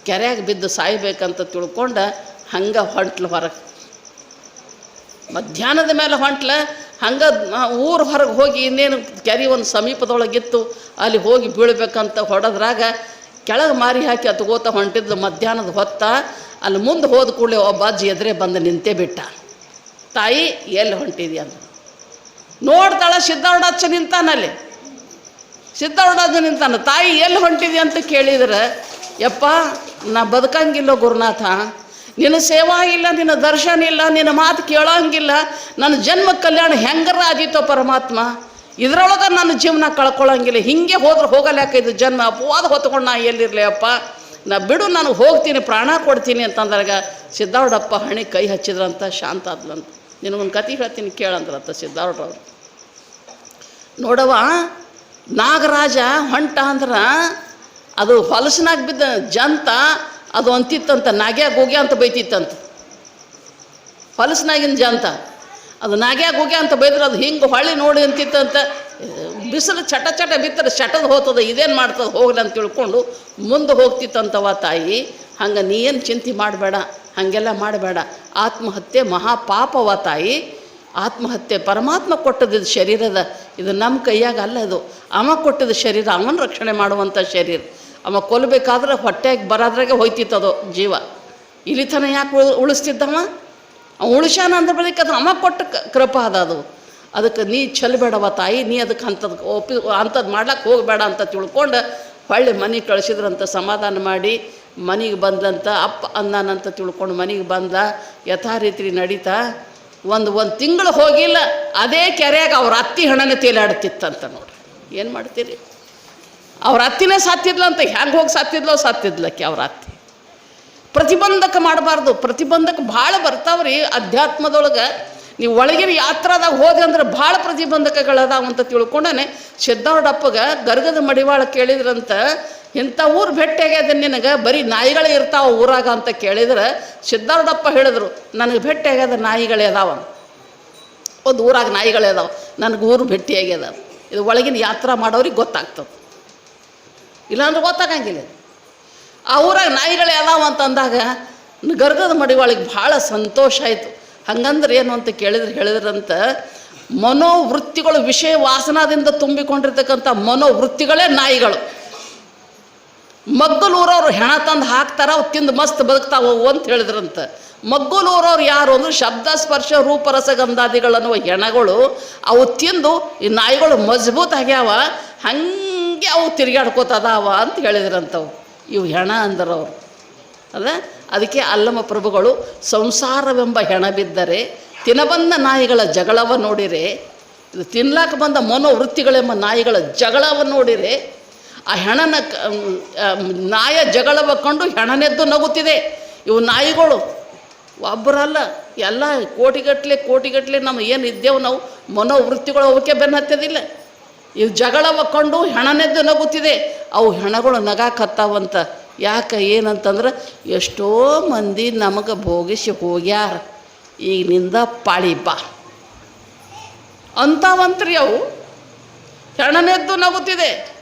ಕೆರೆಯಾಗ ಬಿದ್ದು ಸಾಯ್ಬೇಕಂತ ತಿಳ್ಕೊಂಡು ಹಂಗೆ ಹೊಂಟ್ಲು ಹೊರಗೆ ಮಧ್ಯಾಹ್ನದ ಮೇಲೆ ಹೊಂಟ್ಲ, ಹಂಗೆ ಊರು ಹೊರಗೆ ಹೋಗಿ ಇನ್ನೇನು ಕೆರೆ ಒಂದು ಸಮೀಪದೊಳಗಿತ್ತು. ಅಲ್ಲಿ ಹೋಗಿ ಬೀಳ್ಬೇಕಂತ ಹೊಡೆದ್ರಾಗ ಕೆಳಗೆ ಮಾರಿ ಹಾಕಿ ಅತ್ಕೋತ ಹೊಂಟಿದ್ದು ಮಧ್ಯಾಹ್ನದ ಹೊತ್ತ, ಅಲ್ಲಿ ಮುಂದೆ ಹೋದ ಕೂಡಲೇ ಒಬ್ಬ ಅಜ್ಜಿ ಎದುರೇ ಬಂದು ನಿಂತೇ ಬಿಟ್ಟ. ತಾಯಿ, ಎಲ್ಲಿ ಹೊಂಟಿದಿ ಅಂತ ನೋಡ್ತಾಳ ಸಿದ್ಧಾರ್ಡಚ್ಚ ನಿಂತಾನಲ್ಲಿ ಸಿದ್ಧಾರ್ಡಜ್ಜ ನಿಂತಾನ. ತಾಯಿ, ಎಲ್ಲಿ ಹೊಂಟಿದಿ ಅಂತ ಕೇಳಿದ್ರೆ, ಯಪ್ಪ, ನಾ ಬದುಕಂಗಿಲ್ಲ ಗುರುನಾಥ, ನಿನ್ನ ಸೇವಾ ಇಲ್ಲ, ನಿನ್ನ ದರ್ಶನ ಇಲ್ಲ, ನಿನ್ನ ಮಾತು ಕೇಳೋಂಗಿಲ್ಲ, ನನ್ನ ಜನ್ಮ ಕಲ್ಯಾಣ ಹೆಂಗರ ಆದೀತೋ ಪರಮಾತ್ಮ? ಇದ್ರೊಳಗೆ ನನ್ನ ಜೀವನ ಕಳ್ಕೊಳ್ಳೋಂಗಿಲ್ಲ ಹಿಂಗೆ ಹೋದ್ರೆ ಹೋಗಲ್ಯಾಕ ಇದು ಜನ್ಮ? ಅಪವಾದ ಹೊತ್ಕೊಂಡು ನಾ ಎಲ್ಲಿರಲಿ ಅಪ್ಪ ನಾ ಬಿಡು, ನಾನು ಹೋಗ್ತೀನಿ, ಪ್ರಾಣ ಕೊಡ್ತೀನಿ ಅಂತಂದಾಗ ಸಿದ್ಧಾರ್ಡಪ್ಪ ಹಣಿ ಕೈ ಹಚ್ಚಿದ್ರಂತ, ಶಾಂತ ಆದ್ಲಂತ. ನಿನಗೊಂದು ಕತೆ ಹೇಳ್ತೀನಿ ಕೇಳಂದ್ರಂತ ಸಿದ್ಧಾರ್ಡ್ರವ್ರು ನೋಡವ ನಾಗರಾಜ ಹೊಂಟ ಅಂದ್ರೆ ಅದು ಹೊಲಸಿನಾಗ ಬಿದ್ದ ಜಂತ, ಅದು ಅಂತಿತ್ತಂತ, ನಾಗ್ಯಾಗ ಹೋಗ್ಯ ಅಂತ ಬೈತಿತ್ತಂತ. ಹೊಲಸಿನಾಗಿನ ಜಂತ. ಅದು ನಾಗ್ಯಾಗ ಹೋಗ್ಯ ಅಂತ ಬೈದ್ರೆ, ಅದು ಹಿಂಗೆ ಹೊಳ್ಳಿ ನೋಡಿ ಅಂತಿತ್ತಂತ ಬಿಸಿಲು ಚಟ ಚಟ ಬಿತ್ತರೆ ಚಟದ ಹೋಗ್ತದೆ, ಇದೇನು ಮಾಡ್ತದೆ, ಹೋಗ್ಲಿ ಅಂತ ತಿಳ್ಕೊಂಡು ಮುಂದೆ ಹೋಗ್ತಿತ್ತಂತವ ತಾಯಿ, ಹಂಗೆ ನೀ ಏನು ಚಿಂತೆ ಮಾಡಬೇಡ, ಹಾಗೆಲ್ಲ ಮಾಡಬೇಡ. ಆತ್ಮಹತ್ಯೆ ಮಹಾಪಾಪವ ತಾಯಿ. ಆತ್ಮಹತ್ಯೆ ಪರಮಾತ್ಮ ಕೊಟ್ಟದ್ದು ಇದು ಶರೀರದ, ಇದು ನಮ್ಮ ಕೈಯಾಗ ಅಲ್ಲ ಇದು. ಅವ ಕೊಟ್ಟಿದ್ದ ಶರೀರ, ಅವನ ರಕ್ಷಣೆ ಮಾಡುವಂಥ ಶರೀರ. ಅವ ಕೊಲ್ಲಬೇಕಾದ್ರೆ ಹೊಟ್ಟೆಗೆ ಬರೋದ್ರಾಗೆ ಹೋಯ್ತಿತ್ತದು ಜೀವ. ಇಲ್ಲಿ ತನ ಯಾಕೆ ಉಳ್, ಉಳಿಸ್ತಿದ್ದವ? ಉಳಿಸ್ಯಾನ ಅಂದ್ರೆ ಬಳಿಕ ಅದು ನಮಗೆ ಕೊಟ್ಟ ಕೃಪ ಅದ ಅದು. ಅದಕ್ಕೆ ನೀ ಚಲಬೇಡವ ತಾಯಿ, ನೀ ಅದಕ್ಕೆ ಅಂಥದ್ದು ಒಪ್ಪಿ ಅಂಥದ್ದು ಮಾಡ್ಲಕ್ಕೆ ಹೋಗಬೇಡ ಅಂತ ತಿಳ್ಕೊಂಡು ಹೊಳ್ಳಿ ಮನೆ ಕಳಿಸಿದ್ರಂತ ಸಮಾಧಾನ ಮಾಡಿ ಮನೆಗೆ ಬಂದಂತ ಅಪ್ಪ ಅಂದಾನಂತ ತಿಳ್ಕೊಂಡು ಮನೆಗೆ ಬಂದ ಯಥಾ ರೀತಿ ನಡೀತಾ ಒಂದು ಒಂದು ತಿಂಗಳು ಹೋಗಿಲ್ಲ, ಅದೇ ಕೆರೆಯಾಗ ಅವ್ರ ಅತ್ತಿ ಹಣನ ತೇಲಾಡ್ತಿತ್ತಂತ ನೋಡಿ. ಏನು ಮಾಡ್ತೀರಿ? ಅವ್ರ ಅತ್ತಿನೇ ಸಾತ್ತಿದ್ಲಂತ ಹೆಂಗೆ ಹೋಗಿ ಸಾತ್ತಿದ್ಲೋ ಸಾತ್ತಿದ್ಲಕ್ಕೆ ಅವ್ರ ಅತ್ತಿ. ಪ್ರತಿಬಂಧಕ ಮಾಡಬಾರ್ದು. ಪ್ರತಿಬಂಧಕ ಭಾಳ ಬರ್ತಾವ್ರಿ ಅಧ್ಯಾತ್ಮದೊಳಗೆ. ನೀವು ಒಳಗಿನ ಯಾತ್ರಾದಾಗ ಹೋದೆ ಅಂದ್ರೆ ಭಾಳ ಪ್ರತಿಬಂಧಕಗಳದಾವ ಅಂತ ತಿಳ್ಕೊಂಡನೆ ಶೆದ್ದಾರ್ಡಪ್ಪಗ ಗರ್ಗದ ಮಡಿವಾಳ ಕೇಳಿದ್ರಂತ ಇಂಥ ಊರು ಭೇಟಿಯಾಗ್ಯದ ನಿನಗೆ? ಬರೀ ನಾಯಿಗಳೇ ಇರ್ತಾವ ಊರಾಗ ಅಂತ ಕೇಳಿದ್ರೆ ಸಿದ್ಧಾರ್ಡಪ್ಪ ಹೇಳಿದ್ರು, ನನಗೆ ಭೇಟಿಯಾಗ್ಯದ ನಾಯಿಗಳೇ ಅದಾವ. ಒಂದು ಊರಾಗ ನಾಯಿಗಳೇ ಅದಾವ. ನನಗೆ ಊರು ಭೇಟಿಯಾಗ್ಯದ ಇದು ಒಳಗಿನ ಯಾತ್ರಾ ಮಾಡೋರಿಗೆ ಗೊತ್ತಾಗ್ತದೆ. ಇಲ್ಲಾಂದ್ರೆ ಗೊತ್ತಾಗಂಗಿಲ್ಲ. ಆ ಊರಾಗ ನಾಯಿಗಳೇ ಅದಾವ ಅಂತಂದಾಗ ಗರ್ಗದ ಮಡಿವಾಳಿಗೆ ಭಾಳ ಸಂತೋಷ ಆಯಿತು. ಹಂಗಂದ್ರೆ ಏನು ಅಂತ ಕೇಳಿದ್ರೆ ಹೇಳಿದ್ರಂತ, ಮನೋವೃತ್ತಿಗಳು ವಿಷಯ ವಾಸನಾದಿಂದ ತುಂಬಿಕೊಂಡಿರ್ತಕ್ಕಂಥ ಮನೋವೃತ್ತಿಗಳೇ ನಾಯಿಗಳು. ಮಗ್ಗಲೂರವ್ರು ಹೆಣ ತಂದು ಹಾಕ್ತಾರ, ಅವು ತಿಂದು ಮಸ್ತ್ ಬದುಕ್ತಾವವು ಅಂತ ಹೇಳಿದ್ರಂತ. ಮಗ್ಗಲೂರವ್ರು ಯಾರು ಅಂದ್ರೆ ಶಬ್ದ, ಸ್ಪರ್ಶ ರೂಪರಸ ಗಂಧಾದಿಗಳನ್ನುವ ಹೆಣಗಳು ಅವು ತಿಂದು ಈ ನಾಯಿಗಳು ಮಜಬೂತ್ ಆಗ್ಯಾವ ಹಾಗೆ ಅವು ತಿರುಗಾಡ್ಕೋತದಾವ ಅಂತ ಹೇಳಿದ್ರಂತವು. ಇವು ಹೆಣ ಅಂದರವ್ರು. ಅದ? ಅದಕ್ಕೆ ಅಲ್ಲಮ ಪ್ರಭುಗಳು ಸಂಸಾರವೆಂಬ ಹೆಣ ಬಿದ್ದರೆ ತಿನಬಂದ ನಾಯಿಗಳ ಜಗಳವ ನೋಡಿರೆ, ಇದು ತಿನ್ಲಾಕ ಬಂದ ಮನೋವೃತ್ತಿಗಳೆಂಬ ನಾಯಿಗಳ ಜಗಳವ ನೋಡಿರೆ, ಆ ಹೆಣನ ನಾಯ ಜಗಳವ ಕಂಡು ಹೆಣನೆದ್ದು ನಗುತ್ತಿದೆ. ಇವು ನಾಯಿಗಳು. ಒಬ್ಬರಲ್ಲ ಎಲ್ಲ ಕೋಟಿಗಟ್ಟಲೆ ಕೋಟಿಗಟ್ಟಲೆ ನಮ್ಮ ಏನು ಇದ್ದೇವೆ ನಾವು, ಮನೋವೃತ್ತಿಗಳು ಅವಕ್ಕೆ ಬೆನ್ನತ್ತದಿಲ್ಲ. ಇವು ಜಗಳವ ಕಂಡು ಹೆಣನೆದ್ದು ನಗುತ್ತಿದೆ. ಅವು ಹೆಣಗಳು ನಗಾಕತ್ತಾವಂತ. ಯಾಕೆ ಏನಂತಂದ್ರೆ ಎಷ್ಟೋ ಮಂದಿ ನಮಗೆ ಭೋಗಿಸಿ ಹೋಗ್ಯಾರ. ಈಗಿನಿಂದ ಪಾಳಿ ಬಾ. ಅಂತಾವಂತ್ರಿ ಅವು. ಹೆಣನೆದ್ದು ನಗುತ್ತಿದೆ.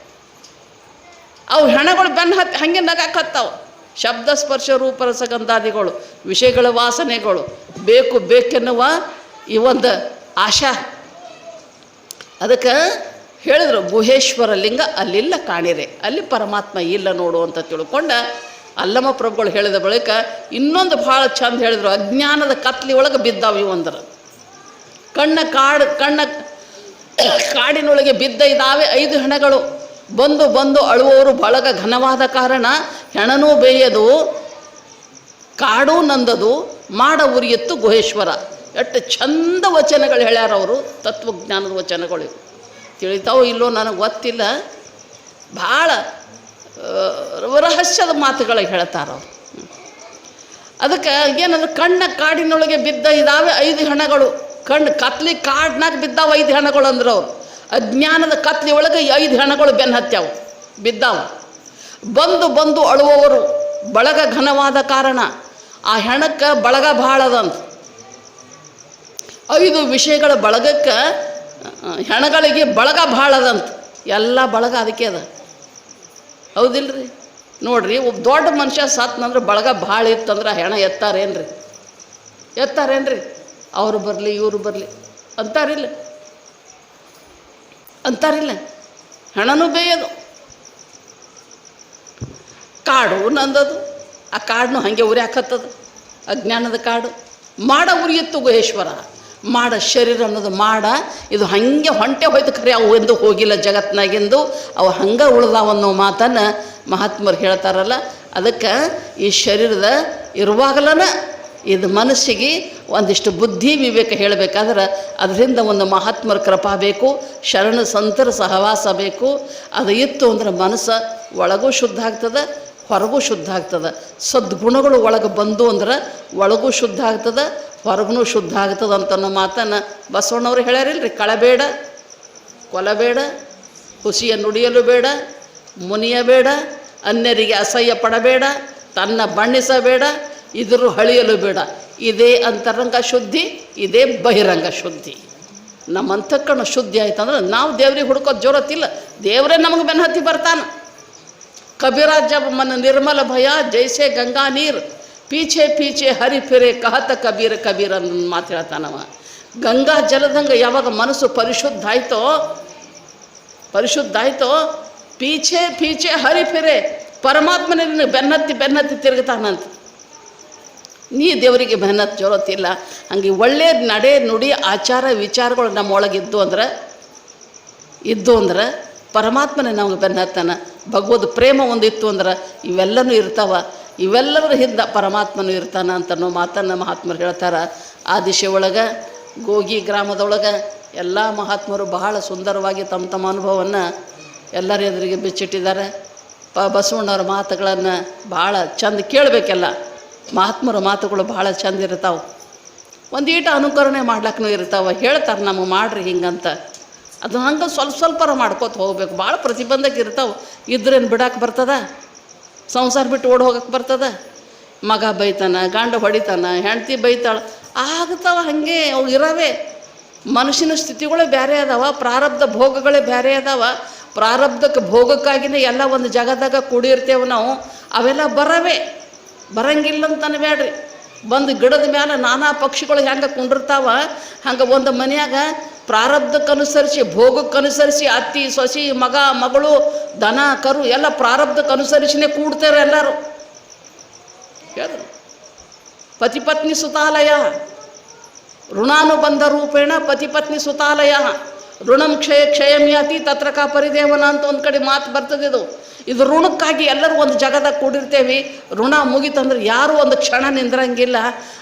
ಅವು ಹೆಣಗಳು ಬೆನ್ನ ಹತ್ತಿ ಹಾಗೆ ನಗಾಕತ್ತಾವ. ಶಬ್ದ ಸ್ಪರ್ಶ ರೂಪರಸಗಂಧಾದಿಗಳು ವಿಷಯಗಳ ವಾಸನೆಗಳು, ಬೇಕು ಬೇಕೆನ್ನುವ ಈ ಒಂದು ಆಶಾ. ಅದಕ್ಕೆ ಹೇಳಿದ್ರು, ಗುಹೇಶ್ವರ ಲಿಂಗ ಅಲ್ಲಿಲ್ಲ ಕಾಣಿರೆ, ಅಲ್ಲಿ ಪರಮಾತ್ಮ ಇಲ್ಲ ನೋಡು ಅಂತ ತಿಳ್ಕೊಂಡ ಅಲ್ಲಮ್ಮ ಪ್ರಭುಗಳು ಹೇಳಿದ ಬಳಿಕ ಇನ್ನೊಂದು ಭಾಳ ಚಂದ ಹೇಳಿದ್ರು, ಅಜ್ಞಾನದ ಕತ್ಲಿ ಒಳಗೆ ಬಿದ್ದಾವ ಇವು ಅಂದ್ರೆ ಕಣ್ಣ ಕಾಡು, ಕಣ್ಣ ಕಾಡಿನೊಳಗೆ ಬಿದ್ದ ಇದ್ದಾವೆ ಐದು ಹೆಣಗಳು. ಬಂದು ಬಂದು ಅಳುವವರು ಬಳಗ ಘನವಾದ ಕಾರಣ ಹೆಣನೂ ಬೇಯದು, ಕಾಡು ನಂದದು, ಮಾಡ ಉರಿಯತ್ತು ಗುಹೇಶ್ವರ. ಎಷ್ಟು ಚಂದ ವಚನಗಳು ಹೇಳ್ಯಾರವರು ತತ್ವಜ್ಞಾನದ ವಚನಗಳು. ತಿಳಿತಾವೋ ಇಲ್ಲೋ, ನನಗೆ ಗೊತ್ತಿಲ್ಲ. ಭಾಳ ರಹಸ್ಯದ ಮಾತುಗಳಿಗೆ ಹೇಳ್ತಾರೆ ಅವರು. ಅದಕ್ಕೆ ಏನಂದ್ರೆ, ಕಣ್ಣ ಕಾಡಿನೊಳಗೆ ಬಿದ್ದ ಇದಾವೆ ಐದು ಹೆಣಗಳು. ಕಣ್ಣು ಕತ್ಲಿ ಕಾಡ್ನಾಗ ಬಿದ್ದಾವೆ ಐದು ಹೆಣಗಳು ಅಂದ್ರೆ ಅವ್ರು. ಅಜ್ಞಾನದ ಕತ್ಲಿ ಒಳಗೆ ಐದು ಹೆಣಗಳು ಬೆನ್ನ ಹತ್ಯಾವು, ಬಿದ್ದಾವ. ಬಂದು ಬಂದು ಅಳುವವರು, ಬಳಗ ಘನವಾದ ಕಾರಣ, ಆ ಹೆಣಕ್ಕೆ ಬಳಗ ಭಾಳದಂತ ಐದು ವಿಷಯಗಳ ಬಳಗಕ್ಕೆ ಹೆಣಗಳಿಗೆ ಬಳಗ ಭಾಳ ಅದಂತ. ಎಲ್ಲ ಬಳಗ ಅದಕ್ಕೆ ಅದ. ಹೌದಿಲ್ರಿ? ನೋಡ್ರಿ ಒಬ್ಬ ದೊಡ್ಡ ಮನುಷ್ಯ ಸತ್ನಂದ್ರೆ ಬಳಗ ಭಾಳ ಇತ್ತಂದ್ರೆ ಹೆಣ ಎತ್ತಾರೇನ್ರಿ? ಎತ್ತಾರೇನ್ರಿ? ಅವರು ಬರಲಿ, ಇವರು ಬರಲಿ. ಅಂತಾರಿಲ್ಲ. ಅಂತಾರಿಲ್ಲ. ಹೆಣನೂ ಬೇಯೋದು. ಕಾಡು ನಂದದು. ಆ ಕಾಡನ್ನು ಹಾಗೆ ಉರಿಯಾಕತ್ತದ. ಅಜ್ಞಾನದ ಕಾಡು. ಮಾಡ ಉರಿಯಿತ್ತು ಗುಹೇಶ್ವರ. ಮಾಡ ಶರೀರ ಅನ್ನೋದು ಮಾಡ. ಇದು ಹಂಗೆ ಹೊಂಟೆ ಹೋಯ್ತು ಖರೆ ಅವು ಎಂದು ಹೋಗಿಲ್ಲ ಜಗತ್ನಾಗೆಂದು ಅವು ಹಂಗೆ ಉಳ್ದಾವ ಅನ್ನೋ ಮಾತನ್ನು ಮಹಾತ್ಮರು ಹೇಳ್ತಾರಲ್ಲ. ಅದಕ್ಕೆ ಈ ಶರೀರದ ಇರುವಾಗಲನ ಇದು ಮನಸ್ಸಿಗೆ ಒಂದಿಷ್ಟು ಬುದ್ಧಿ ವಿವೇಕ ಹೇಳಬೇಕಾದ್ರೆ ಅದರಿಂದ ಒಂದು ಮಹಾತ್ಮರ ಕೃಪಾ ಬೇಕು, ಶರಣ ಸಂತರ ಸಹವಾಸ ಬೇಕು. ಅದು ಇತ್ತು ಅಂದ್ರೆ ಮನಸ್ಸು ಒಳಗೂ ಶುದ್ಧ ಆಗ್ತದೆ, ಹೊರಗೂ ಶುದ್ಧ ಆಗ್ತದೆ. ಸದ್ಗುಣಗಳು ಒಳಗೆ ಬಂದು ಅಂದ್ರೆ ಒಳಗೂ ಶುದ್ಧ ಆಗ್ತದೆ ಹೊರಗೂ ಶುದ್ಧ ಆಗ್ತದೆ ಅಂತ ಅನ್ನೋ ಮಾತನ್ನು ಬಸವಣ್ಣವ್ರು ಹೇಳ್ಯಾರಿಲ್ರಿ. ಕಳಬೇಡ, ಕೊಲಬೇಡ, ಹುಸಿಯ ನುಡಿಯಲು ಬೇಡ ಮುನಿಯಬೇಡ ಅನ್ಯರಿಗೆ ಅಸಹ್ಯ ಪಡಬೇಡ, ತನ್ನ ಬಣ್ಣಿಸಬೇಡ, ಇದ್ರು ಹಳಿಯಲು ಬೇಡ. ಇದೇ ಅಂತರಂಗ ಶುದ್ಧಿ, ಇದೇ ಬಹಿರಂಗ ಶುದ್ಧಿ. ನಮ್ಮ ಕಣ್ಣು ಶುದ್ಧಿ ಆಯ್ತು ಅಂದ್ರೆ ನಾವು ದೇವ್ರಿಗೆ ಹುಡ್ಕೋದು ಜೋರತ್ತಿಲ್ಲ. ದೇವರೇ ನಮಗೆ ಬೆನ್ನತ್ತಿ ಬರ್ತಾನೆ. ಕಬಿರಾಜ ಮನ ನಿರ್ಮಲ ಭಯ, ಜೈಸೆ ಗಂಗಾ ನೀರ್. ಪೀಚೆ ಹರಿ ಫಿರೆ ಕಹತ ಕಬೀರ ಕಬೀರ ಅನ್ನೋ ಮಾತು ಹೇಳ್ತಾನವ. ಗಂಗಾ ಜಲದಂಗ ಯಾವಾಗ ಮನಸ್ಸು ಪರಿಶುದ್ಧ ಆಯ್ತೋ ಪರಿಶುದ್ಧ ಆಯ್ತೋ, ಪೀಚೆ ಪೀಚೆ ಹರಿ ಫಿರೆ ಪರಮಾತ್ಮನೇ ನಿನಗೆ ಬೆನ್ನತ್ತಿ ಬೆನ್ನತ್ತಿ ತಿರುಗ್ತಾನಂತ. ನೀ ದೇವರಿಗೆ ಬೆನ್ನತ್ತಿ ಜೋರತ್ತಿಲ್ಲ ಹಂಗೆ ಒಳ್ಳೆಯ ನಡೆ ನುಡಿ ಆಚಾರ ವಿಚಾರಗಳು ನಮ್ಮೊಳಗಿದ್ದು ಅಂದ್ರೆ, ಇದ್ದು ಅಂದ್ರೆ ಪರಮಾತ್ಮನೇ ನಮಗೆ ಬೆನ್ನತ್ತಾನ. ಭಗವದ್ ಪ್ರೇಮ ಒಂದಿತ್ತು ಅಂದ್ರೆ ಇವೆಲ್ಲನೂ ಇರ್ತಾವ. ಇವೆಲ್ಲದರ ಹಿಂದೆ ಪರಮಾತ್ಮನು ಇರ್ತಾನ ಅಂತನೋ ಮಾತನ್ನು ಮಹಾತ್ಮರು ಹೇಳ್ತಾರೆ. ಆ ದಿಶೆ ಒಳಗೆ, ಗೋಗಿ ಗ್ರಾಮದೊಳಗೆ ಎಲ್ಲ ಮಹಾತ್ಮರು ಬಹಳ ಸುಂದರವಾಗಿ ತಮ್ಮ ತಮ್ಮ ಅನುಭವವನ್ನು ಎಲ್ಲರ ಎದುರಿಗೆ ಬಿಚ್ಚಿಟ್ಟಿದ್ದಾರೆ ಪ ಬಸವಣ್ಣವ್ರ ಮಾತುಗಳನ್ನು ಭಾಳ ಚಂದ ಕೇಳಬೇಕೆಲ್ಲ. ಮಹಾತ್ಮರ ಮಾತುಗಳು ಭಾಳ ಚಂದ ಇರ್ತಾವೆ. ಒಂದೀಟ ಅನುಕರಣೆ ಮಾಡ್ಲಕ್ಕೂ ಇರ್ತಾವೆ. ಹೇಳ್ತಾರೆ ನಮಗೆ ಮಾಡ್ರಿ ಹಿಂಗಂತ. ಅದು ಹಂಗೆ ಸ್ವಲ್ಪ ಸ್ವಲ್ಪರ ಮಾಡ್ಕೋತ ಹೋಗ್ಬೇಕು. ಭಾಳ ಪ್ರತಿಬಂಧಕ ಇರ್ತಾವೆ. ಇದ್ರೇನು ಬಿಡಕ್ಕೆ ಬರ್ತದ? ಸಂಸಾರ ಬಿಟ್ಟು ಓಡಿ ಹೋಗಕ್ಕೆ ಬರ್ತದ? ಮಗ ಬೈತಾನ, ಗಂಡ ಹೊಡಿತಾನ, ಹೆಂಡತಿ ಬೈತಾಳ, ಆಗ್ತಾವ ಹಾಗೆ, ಅವು ಇರವೆ. ಮನುಷ್ಯನ ಸ್ಥಿತಿಗಳೇ ಬೇರೆ ಅದಾವ, ಪ್ರಾರಬ್ಧ ಭೋಗಗಳೇ ಬೇರೆ ಅದಾವ. ಪ್ರಾರಬ್ಧಕ್ಕೆ ಭೋಗಕ್ಕಾಗಿನೇ ಎಲ್ಲ ಒಂದು ಜಗದಾಗ ಕೂಡಿರ್ತೇವೆ ನಾವು, ಅವೆಲ್ಲ ಬರವೇ. ಬರಂಗಿಲ್ಲ ಅಂತಾನೆ ಅನ್ಬೇಡ್ರಿ ಬಂದು ಗಿಡದ ಮೇಲೆ ನಾನಾ ಪಕ್ಷಿಗಳು ಹೆಂಗೆ ಕುಂಡಿರ್ತಾವ, ಹಂಗೆ ಒಂದು ಮನ್ಯಾಗ ಪ್ರಾರಬ್ಧಕ್ಕನುಸರಿಸಿ, ಭೋಗಕ್ಕನುಸರಿಸಿ, ಅತ್ತಿ, ಸೊಸಿ, ಮಗ, ಮಗಳು, ದನ, ಕರು, ಎಲ್ಲ ಪ್ರಾರಬ್ಧಕ್ಕನುಸರಿಸಿನೇ ಕೂಡ್ತಾರೆ ಎಲ್ಲರೂ. ಹೇಳಿದ್ರು ಪತಿಪತ್ನಿ ಸುತಾಲಯ. ಋಣಾನುಬಂಧ ರೂಪೇಣ ಪತಿಪತ್ನಿ ಸುತಾಲಯ. ಋಣಂ ಕ್ಷಯ ಕ್ಷಯಮ್ಯಾತಿ ತತ್ರ ಕಾ ಪರಿದೇವನ ಅಂತ ಒಂದು ಕಡೆ ಮಾತು ಬರ್ತದೆ ಇದು. ಇದು ಋಣಕ್ಕಾಗಿ ಎಲ್ಲರೂ ಒಂದು ಜಗದಾಗ ಕೂಡಿರ್ತೇವೆ. ಋಣ ಮುಗಿತಂದ್ರೆ ಯಾರೂ ಒಂದು ಕ್ಷಣ ನಿಂದ್ರಂಗಿಲ್ಲ.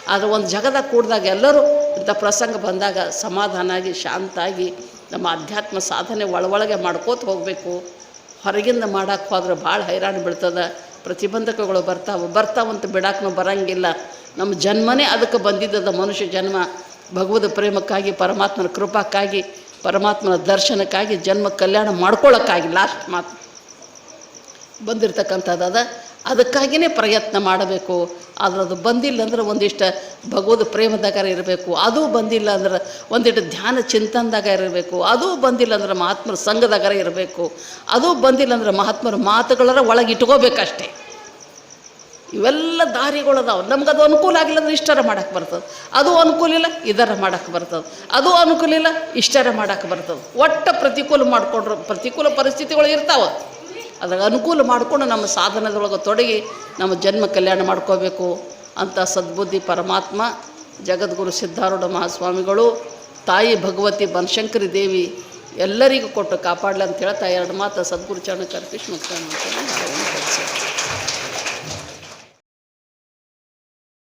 ಆದರೆ ಒಂದು ಜಗದಾಗ ಕೂಡಿದಾಗ ಎಲ್ಲರೂ ಇಂಥ ಪ್ರಸಂಗ ಬಂದಾಗ ಸಮಾಧಾನ ಆಗಿ ಶಾಂತಾಗಿ ನಮ್ಮ ಅಧ್ಯಾತ್ಮ ಸಾಧನೆ ಒಳಗೆ ಮಾಡ್ಕೋತ ಹೋಗಬೇಕು. ಹೊರಗಿಂದ ಮಾಡಕ್ಕೆ ಹೋದ್ರೆ ಭಾಳ ಹೈರಾಣ ಬೀಳ್ತದೆ. ಪ್ರತಿಬಂಧಕಗಳು ಬರ್ತಾವೆ, ಬರ್ತಾವಂತ ಬಿಡಾಕೂ ಬರಂಗಿಲ್ಲ. ನಮ್ಮ ಜನ್ಮನೇ ಅದಕ್ಕೆ ಬಂದಿದ್ದದ ಮನುಷ್ಯ ಜನ್ಮ. ಭಗವದ್ ಪ್ರೇಮಕ್ಕಾಗಿ, ಪರಮಾತ್ಮನ ಕೃಪಕ್ಕಾಗಿ, ಪರಮಾತ್ಮನ ದರ್ಶನಕ್ಕಾಗಿ, ಜನ್ಮ ಕಲ್ಯಾಣ ಮಾಡ್ಕೊಳ್ಳೋಕ್ಕಾಗಿ ಲಾಸ್ಟ್ ಮಾತು. ಬಂದಿರತಕ್ಕಂಥದ್ದು ಅದ ಅದಕ್ಕಾಗಿಯೇ ಪ್ರಯತ್ನ ಮಾಡಬೇಕು. ಆದ್ರೆ ಅದು ಬಂದಿಲ್ಲ ಅಂದ್ರೆ ಒಂದಿಷ್ಟು ಭಗವದ್ ಪ್ರೇಮದಾಗ ಇರಬೇಕು, ಅದು ಬಂದಿಲ್ಲ ಅಂದ್ರೆ ಒಂದಿಷ್ಟು ಧ್ಯಾನ ಚಿಂತನದಾಗ ಇರಬೇಕು, ಅದು ಬಂದಿಲ್ಲ ಅಂದ್ರೆ ಮಹಾತ್ಮರ ಸಂಘದಾಗ ಇರಬೇಕು, ಅದು ಬಂದಿಲ್ಲ ಅಂದ್ರೆ ಮಹಾತ್ಮರ ಮಾತುಗಳರ ಒಳಗೆ ಇಟ್ಕೋಬೇಕಷ್ಟೇ ಇವೆಲ್ಲ ದಾರಿಗಳದಾವೆ ನಮ್ಗೆ ಅದು ಅನುಕೂಲ ಆಗಿಲ್ಲ ಅಂದ್ರೆ ಇಷ್ಟರ ಮಾಡಕ್ಕೆ ಬರ್ತದೆ. ಅದು ಅನುಕೂಲ ಇಲ್ಲ, ಇದರ ಮಾಡಕ್ಕೆ ಬರ್ತದೆ. ಅದು ಅನುಕೂಲ ಇಲ್ಲ, ಇಷ್ಟರ ಮಾಡಕ್ಕೆ ಬರ್ತದೆ. ಒಟ್ಟು ಪ್ರತಿಕೂಲ ಮಾಡಿಕೊಂಡ್ರು ಪ್ರತಿಕೂಲ ಪರಿಸ್ಥಿತಿಗಳು ಇರ್ತಾವೆ. ಅದ್ರಾಗ ಅನುಕೂಲ ಮಾಡಿಕೊಂಡು ನಮ್ಮ ಸಾಧನದೊಳಗೆ ತೊಡಗಿ ನಮ್ಮ ಜನ್ಮ ಕಲ್ಯಾಣ ಮಾಡ್ಕೋಬೇಕು ಅಂತ ಸದ್ಬುದ್ಧಿ ಪರಮಾತ್ಮ, ಜಗದ್ಗುರು ಸಿದ್ಧಾರೂಢ ಮಹಾಸ್ವಾಮಿಗಳು, ತಾಯಿ ಭಗವತಿ ಬನಶಂಕರಿ ದೇವಿ ಎಲ್ಲರಿಗೂ ಕೊಟ್ಟು ಕಾಪಾಡಲಿ ಅಂತ ಹೇಳ್ತಾ ಎರಡು ಮಾತು ಸದ್ಗುರು ಚರಣ ಕರ್ಪಿಸ್ ಮುಕ್ತ ಮಾಡ್ತೀನಿ